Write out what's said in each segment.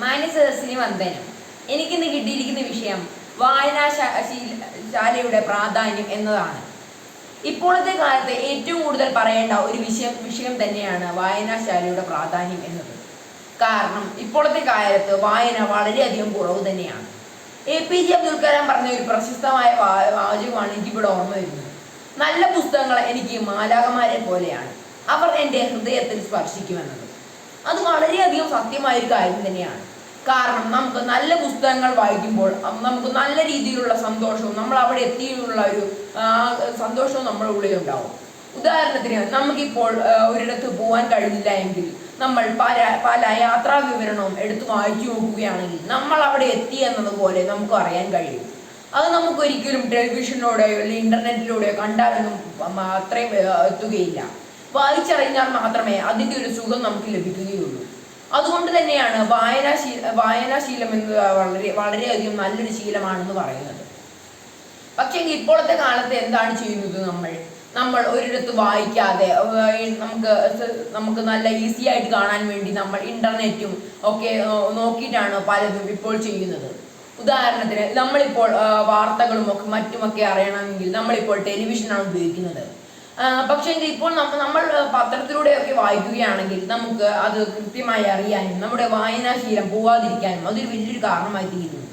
മാന്യസദസ്സിന് വന്ദനം. എനിക്കിന്ന് കിട്ടിയിരിക്കുന്ന വിഷയം വായനാശാലയുടെ പ്രാധാന്യം എന്നതാണ്. ഇപ്പോഴത്തെ കാലത്ത് ഏറ്റവും കൂടുതൽ പറയേണ്ട ഒരു വിഷയം വിഷയം തന്നെയാണ് വായനാശാലയുടെ പ്രാധാന്യം എന്നത്. കാരണം ഇപ്പോഴത്തെ കാലത്ത് വായന വളരെയധികം കുറവ് തന്നെയാണ്. A P J Abdul Kalam പറഞ്ഞ ഒരു പ്രശസ്തമായ വാചകമാണ് എനിക്കിവിടെ ഓർമ്മ വരുന്നത്. നല്ല പുസ്തകങ്ങൾ എനിക്ക് മാലാകമാരെ പോലെയാണ്. അവർ എന്റെ ഹൃദയത്തിൽ സ്പർശിക്കുമെന്നത്. അത് വളരെയധികം സത്യമായ ഒരു കാര്യം തന്നെയാണ്. കാരണം നമുക്ക് നല്ല പുസ്തകങ്ങൾ വായിക്കുമ്പോൾ നമുക്ക് നല്ല രീതിയിലുള്ള സന്തോഷവും നമ്മൾ അവിടെ എത്തിയുള്ള ഒരു സന്തോഷവും നമ്മുടെ ഉള്ളിൽ ഉണ്ടാവും. ഉദാഹരണത്തിന് നമുക്കിപ്പോൾ ഒരിടത്ത് പോകാൻ കഴിഞ്ഞില്ല എങ്കിൽ നമ്മൾ പല പല യാത്രാ വിവരണവും എടുത്ത് വായിച്ചു നോക്കുകയാണെങ്കിൽ നമ്മൾ അവിടെ എത്തി എന്നതുപോലെ നമുക്ക് അറിയാൻ കഴിയും. അത് നമുക്ക് ഒരിക്കലും ടെലിവിഷനിലൂടെയോ അല്ലെങ്കിൽ ഇന്റർനെറ്റിലൂടെയോ കണ്ടാലൊന്നും അത്രയും എത്തുകയില്ല. വായിച്ചറിഞ്ഞാൽ മാത്രമേ അതിന്റെ ഒരു സുഖം നമുക്ക് ലഭിക്കുകയുള്ളൂ. അതുകൊണ്ട് തന്നെയാണ് വായനാശീ വായനാശീലം എന്ന് വളരെ വളരെയധികം നല്ലൊരു ശീലമാണെന്ന് പറയുന്നത്. പക്ഷേ ഇപ്പോഴത്തെ കാലത്ത് എന്താണ് ചെയ്യുന്നത് നമ്മൾ? നമ്മൾ ഒരിടത്ത് വായിക്കാതെ നമുക്ക് നമുക്ക് നല്ല ഈസി ആയിട്ട് കാണാൻ വേണ്ടി നമ്മൾ ഇന്റർനെറ്റും ഒക്കെ നോക്കിയിട്ടാണ് പലതും ഇപ്പോൾ ചെയ്യുന്നത്. ഉദാഹരണത്തിന് നമ്മളിപ്പോൾ വാർത്തകളും ഒക്കെ മറ്റുമൊക്കെ അറിയണമെങ്കിൽ നമ്മളിപ്പോൾ ടെലിവിഷനാണ് ഉപയോഗിക്കുന്നത്. പക്ഷേ എങ്കിൽ ഇപ്പോൾ നമ്മ നമ്മൾ പത്രത്തിലൂടെയൊക്കെ വായിക്കുകയാണെങ്കിൽ നമുക്ക് അത് കൃത്യമായി അറിയാനും നമ്മുടെ വായനാശീലം പോവാതിരിക്കാനും അതൊരു വലിയൊരു കാരണമായി തീരുന്നു.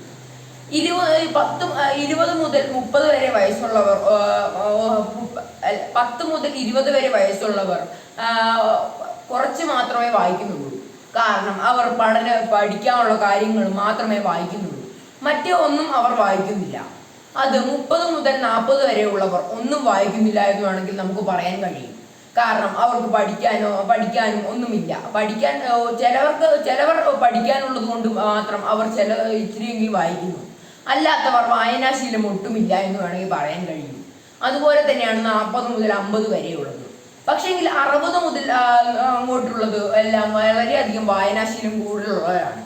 ഇരുപത് പത്ത് ഇരുപത് മുതൽ മുപ്പത് വരെ വയസ്സുള്ളവർ പത്ത് മുതൽ ഇരുപത് വരെ വയസ്സുള്ളവർ കുറച്ച് മാത്രമേ വായിക്കുന്നുള്ളൂ. കാരണം അവർ പഠന പഠിക്കാനുള്ള കാര്യങ്ങൾ മാത്രമേ വായിക്കുന്നുള്ളൂ. മറ്റേ ഒന്നും അവർ വായിക്കുന്നില്ല. അത് മുപ്പത് മുതൽ നാൽപ്പത് വരെയുള്ളവർ ഒന്നും വായിക്കുന്നില്ല എന്ന് വേണമെങ്കിൽ നമുക്ക് പറയാൻ കഴിയും. കാരണം അവർക്ക് പഠിക്കാനോ പഠിക്കാനും ഒന്നുമില്ല. പഠിക്കാൻ ചിലവർക്ക് ചിലവർ പഠിക്കാനുള്ളത് കൊണ്ട് മാത്രം അവർ ചില ഇച്ചിരിയെങ്കിലും വായിക്കുന്നു. അല്ലാത്തവർ വായനാശീലം ഒട്ടുമില്ല എന്ന് വേണമെങ്കിൽ പറയാൻ കഴിയും. അതുപോലെ തന്നെയാണ് നാൽപ്പത് മുതൽ അമ്പത് വരെയുള്ളത്. പക്ഷേങ്കിൽ അറുപത് മുതൽ അങ്ങോട്ടുള്ളത് എല്ലാം വളരെയധികം വായനാശീലം കൂടുതലുള്ളവരാണ്.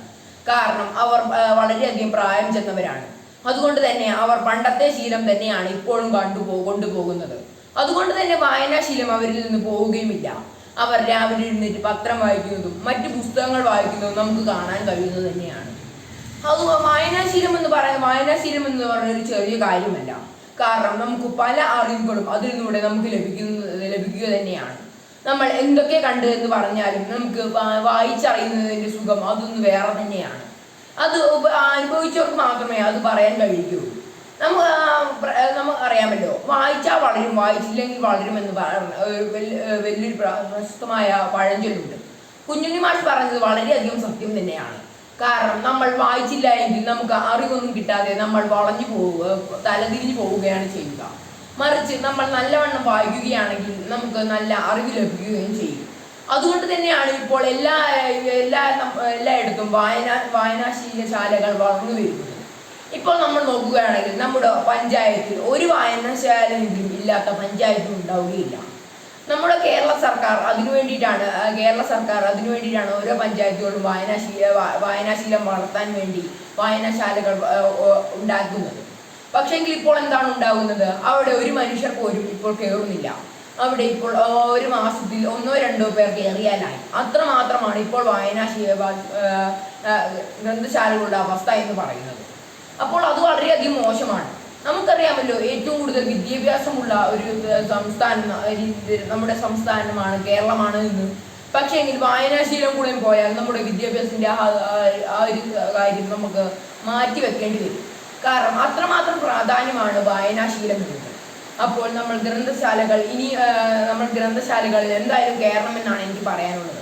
കാരണം അവർ വളരെയധികം പ്രായം ചെന്നവരാണ്. അതുകൊണ്ട് തന്നെ അവർ പണ്ടത്തെ ശീലം തന്നെയാണ് ഇപ്പോഴും കണ്ടുപോ കൊണ്ടുപോകുന്നത്. അതുകൊണ്ട് തന്നെ വായനാശീലം അവരിൽ നിന്ന് പോവുകയുമില്ല. അവർ രാവിലെ എഴുന്നേറ്റ് പത്രം വായിക്കുന്നതും മറ്റ് പുസ്തകങ്ങൾ വായിക്കുന്നതും നമുക്ക് കാണാൻ കഴിയുന്നത് തന്നെയാണ്. അത് വായനാശീലം എന്ന് പറയാൻ വായനാശീലം എന്ന് പറയുന്ന ഒരു ചെറിയ കാര്യമല്ല. കാരണം നമുക്ക് പല അറിവുകളും നിന്നൂടെ നമുക്ക് ലഭിക്കുന്ന ലഭിക്കുക തന്നെയാണ്. നമ്മൾ എന്തൊക്കെ കണ്ടു എന്ന് പറഞ്ഞാലും നമുക്ക് വായിച്ചറിയുന്നതിന്റെ സുഖം അതൊന്ന് വേറെ തന്നെയാണ്. അത് അനുഭവിച്ചവർക്ക് മാത്രമേ അത് പറയാൻ കഴിയൂ. നമുക്ക് നമുക്ക് അറിയാമല്ലോ. വായിച്ചാൽ വളരും വായിച്ചില്ലെങ്കിൽ വളരും എന്ന് പറയുന്ന വലിയ- വലിയൊരു പ്ര- പ്രശസ്തമായ പഴഞ്ചൊല്ലുണ്ട്. കുഞ്ഞുണ്ണി മാഷ് പറഞ്ഞത് വളരെയധികം സത്യം തന്നെയാണ്. കാരണം നമ്മൾ വായിച്ചില്ല എങ്കിൽ നമുക്ക് അറിവൊന്നും കിട്ടാതെ നമ്മൾ വളഞ്ഞു പോവുക തലതിരിഞ്ഞു പോവുകയാണ് ചെയ്യുക. മറിച്ച് നമ്മൾ നല്ലവണ്ണം വായിക്കുകയാണെങ്കിൽ നമുക്ക് നല്ല അറിവ് ലഭിക്കുകയും ചെയ്യും. അതുകൊണ്ട് തന്നെയാണ് ഇപ്പോൾ എല്ലാ എല്ലാ എല്ലായിടത്തും വായന വായനാശീലശാലകൾ വളർന്നു വരുന്നത്. ഇപ്പോൾ നമ്മൾ നോക്കുകയാണെങ്കിൽ നമ്മുടെ പഞ്ചായത്തിൽ ഒരു വായനശാലയെങ്കിലും ഇല്ലാത്ത പഞ്ചായത്തും ഉണ്ടാവുകയില്ല. നമ്മുടെ കേരള സർക്കാർ അതിനു വേണ്ടിയിട്ടാണ് കേരള സർക്കാർ അതിനു വേണ്ടിയിട്ടാണ് ഓരോ പഞ്ചായത്തുകളും വായനാശീല വായനാശീലം വളർത്താൻ വേണ്ടി വായനശാലകൾ ഉണ്ടാക്കുന്നത്. പക്ഷേങ്കിൽ ഇപ്പോൾ എന്താണ് ഉണ്ടാകുന്നത് അവിടെ ഒരു മനുഷ്യർ പോലും ഇപ്പോൾ കയറുന്നില്ല അവിടെ ഇപ്പോൾ ഒരു മാസത്തിൽ ഒന്നോ രണ്ടോ പേർ കയറിയാലായി. അത്രമാത്രമാണ് ഇപ്പോൾ വായനാശീല ഗ്രന്ഥശാലകളുടെ അവസ്ഥ എന്ന് പറയുന്നത്. അപ്പോൾ അത് വളരെയധികം മോശമാണ്. നമുക്കറിയാമല്ലോ ഏറ്റവും കൂടുതൽ വിദ്യാഭ്യാസമുള്ള ഒരു സംസ്ഥാനം നമ്മുടെ സംസ്ഥാനമാണ് കേരളമാണ് എന്ന്. പക്ഷേ എങ്കിൽ വായനാശീലം കൂടെ പോയാൽ നമ്മുടെ വിദ്യാഭ്യാസത്തിന്റെ ആ ഒരു കാര്യം നമുക്ക് മാറ്റി വെക്കേണ്ടി വരും. കാരണം അത്രമാത്രം പ്രാധാന്യമാണ് വായനാശീലം എന്നത് അപ്പോൾ നമ്മൾ ഗ്രന്ഥശാലകൾ ഇനി നമ്മൾ ഗ്രന്ഥശാലകളിൽ എന്തായാലും കയറണമെന്നാണ് എനിക്ക് പറയാനുള്ളത്.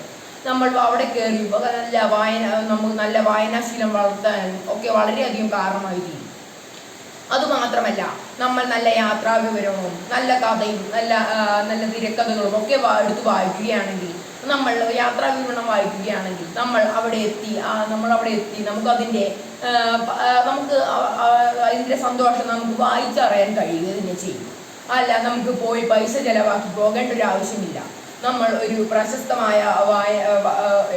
നമ്മൾ അവിടെ കയറി നല്ല വായന നമുക്ക് നല്ല വായനാശീലം വളർത്താൻ ഒക്കെ വളരെയധികം കാരണമായി തീരും അതുമാത്രമല്ല നമ്മൾ നല്ല യാത്രാ വിവരവും നല്ല കഥയും നല്ല നല്ല തിരക്കഥകളും ഒക്കെ എടുത്ത് വായിക്കുകയാണെങ്കിൽ നമ്മൾ യാത്രാ വിവരണം വായിക്കുകയാണെങ്കിൽ നമ്മൾ അവിടെ എത്തി നമ്മൾ അവിടെ എത്തി നമുക്കതിന്റെ നമുക്ക് അതിന്റെ സന്തോഷം നമുക്ക് വായിച്ചറിയാൻ കഴിയുക തന്നെ ചെയ്യും. അല്ല നമുക്ക് പോയി പൈസ ചെലവാക്കി പോകേണ്ട ഒരു ആവശ്യമില്ല. നമ്മൾ ഒരു പ്രശസ്തമായ വായ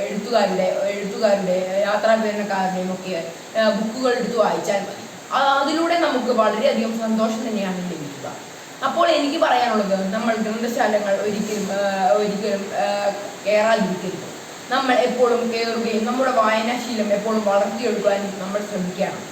എഴുത്തുകാരുടെ എഴുത്തുകാരുടെ യാത്രാ വിവരണക്കാരുടെയും ഒക്കെ ബുക്കുകൾ എടുത്ത് വായിച്ചാൽ മതി. അതിലൂടെ നമുക്ക് വളരെയധികം സന്തോഷം തന്നെയാണ് ലഭിക്കുക. അപ്പോൾ എനിക്ക് പറയാനുള്ളത് നമ്മൾ ഗ്രന്ഥശാലകൾ ഒരിക്കലും ഒരിക്കലും കയറാതിരിക്കരുത് നമ്മൾ എപ്പോഴും കയറുകയും നമ്മുടെ വായനാശീലം എപ്പോഴും വളർത്തിയെടുക്കുവാനും നമ്മൾ ശ്രമിക്കണം